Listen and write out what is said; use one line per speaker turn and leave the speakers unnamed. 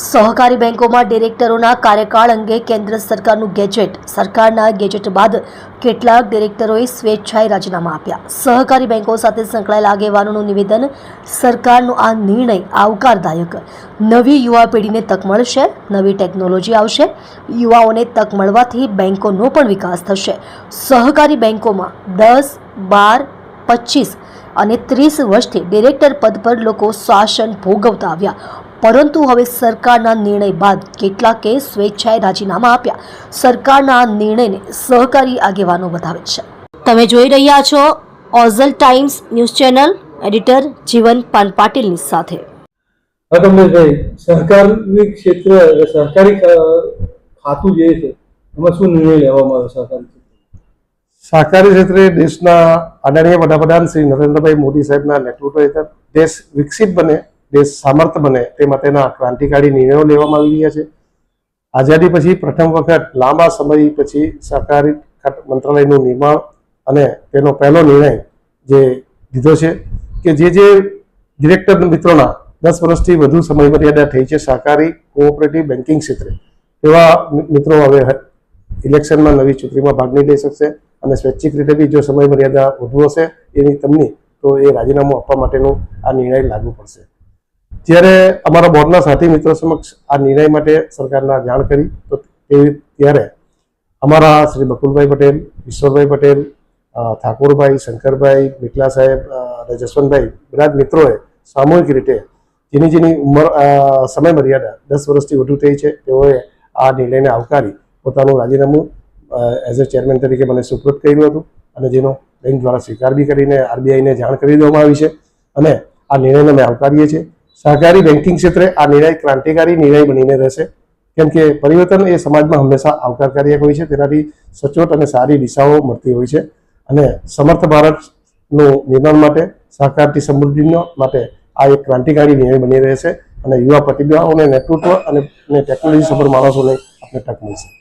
સહકારી બેંકોમાં ડિરેક્ટરોના કાર્યકાળ અંગે કેન્દ્ર સરકારનું ગેજેટ. સરકારના ગેજેટ બાદ કેટલાક ડિરેક્ટરોએ સ્વેચ્છાએ રાજીનામા આપ્યા. સહકારી બેંકો સાથે સંકળાયેલા આગેવાનોનું નિવેદન સરકારનો આ નિર્ણય આવકારદાયક. નવી યુવા પેઢીને તક મળશે, નવી ટેકનોલોજી આવશે, યુવાઓને તક મળવાથી બેંકોનો પણ વિકાસ થશે. સહકારી બેંકોમાં દસ, બાર, પચીસ અને ત્રીસ વર્ષથી ડિરેક્ટર પદ પર લોકો શાસન ભોગવતા આવ્યા. પરંતુ હવે સરકારના નિર્ણય બાદ કેટલાકે સ્વેચ્છાએ રાજીનામા આપ્યા. સરકારના આ નિર્ણયને સહકારી આગેવાનો બતાવે છે. તમે જોઈ રહ્યા છો ઓઝલ times news channel editor Jivan પાન પાટીલની સાથે.
કમલેશભાઈ સરકારી ક્ષેત્ર સહકારી ખાતું જે છે એમાં શું નિર્ણય લેવામાં આવ્યો સરકારી
સહકારી ક્ષેત્રે દેશના આદરણીય વડાપ્રધાન શ્રી નરેન્દ્રભાઈ મોદી સાહેબના નેતૃત્વ હેઠળ દેશ વિકસિત બને દેશ સામર્થ બને તે માટેના ક્રાંતિકારી નિર્ણયો લેવામાં આવી રહ્યા છે. આઝાદી પછી પ્રથમ વખત લાંબા સમય પછી સહકારી મંત્રાલયનું નિર્માણ અને તેનો પહેલો નિર્ણય જે લીધો છે કે જે જે ડિરેક્ટર મિત્રોના દસ વર્ષથી વધુ સમય મર્યાદા થઈ છે સહકારી કોઓપરેટિવ બેન્કિંગ ક્ષેત્રે એવા મિત્રો હવે ઇલેક્શનમાં નવી ચૂંટણીમાં ભાગ નહીં લઈ શકશે અને સ્વૈચ્છિક રીતે બી જો સમય મર્યાદા વધુ હશે એની તેમની તો એ રાજીનામું આપવા માટેનું આ નિર્ણય લાગુ પડશે. જ્યારે અમારા બોર્ડના સાથી મિત્રો સમક્ષ આ નિર્ણય માટે સરકારના જાણ કરી, તો ત્યારે અમારા શ્રી બકુલભાઈ પટેલ ઈશ્વરભાઈ પટેલ ઠાકોરભાઈ, શંકરભાઈ બિટલા સાહેબ જસવંતભાઈ બધા મિત્રોએ સામૂહિક રીતે જેની જેની ઉંમર સમય મર્યાદા દસ વર્ષથી વધુ થઈ છે, તેઓએ આ નિર્ણયને આવકારી પોતાનું રાજીનામું એઝ અ ચેરમેન તરીકે મને સુપ્રત કર્યું હતું અને જેનો બેંક દ્વારા સ્વીકાર બી કરીને આરબીઆઈને જાણ કરી દેવામાં આવી છે અને આ નિર્ણયને અમે આવકારીએ છીએ. સહકારી બેન્કિંગ ક્ષેત્રે આ નિર્ણય ક્રાંતિકારી નિર્ણય બનીને રહેશે. કેમ કે પરિવર્તન એ સમાજમાં હંમેશા આવકારકારીક હોય છે, તેનાથી સચોટ અને સારી દિશાઓ મળતી હોય છે. અને સમર્થ ભારતનું નિર્માણ માટે, સહકારથી સમૃદ્ધિનો માટે આ એક ક્રાંતિકારી નિર્ણય બની રહેશે. અને યુવા પ્રતિભાઓને નેતૃત્વ અને ટેકનોલોજી સફળ માણસોને આપણે તક મળશે.